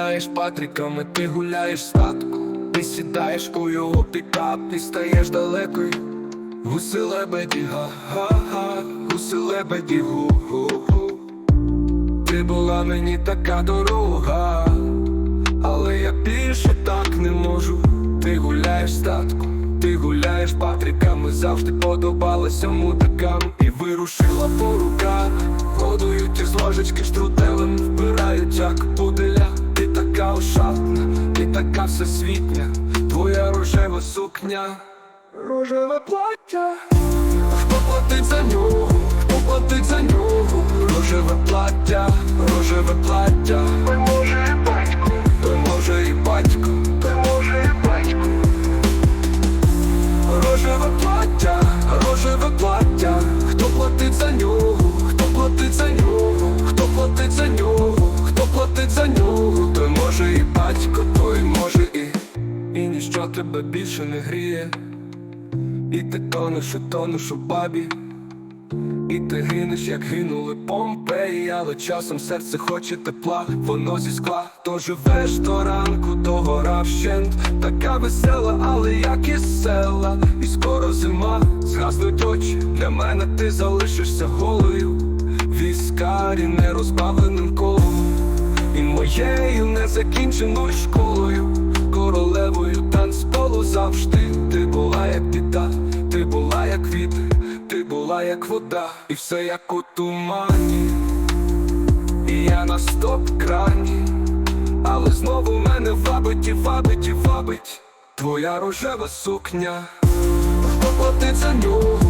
гуляєш патриками, ти гуляєш статку, ти сідаєш у його пікап, ти стаєш далекою. Гуси лебеді, га-га-га, гуси лебеді, гу-гу-гу. Ти була мені така дорога, але я більше так не можу. Ти гуляєш статку, ти гуляєш патриками, завжди подобалася мудакам і вирушила по руках. Така всесвітня, твоя рожева сукня, рожеве плаття. Хто платить за нього, хто платить за нього, рожеве плаття, тебе більше не гріє. І ти тонеш, і тонеш у бабі, і ти гинеш, як гинули Помпеї, але часом серце хоче тепла, воно зі скла, то живеш до ранку, то гора така весела, але як і села, і скоро зима, згаснуть очі, для мене ти залишишся голою, віскарі нерозбавленим колом, і моєю незакінченою школою, як вода, і все як у тумані, і я на стоп-крані, але знову мене вабить і вабить і вабить твоя рожева сукня. Хто за нього,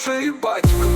Божий батько.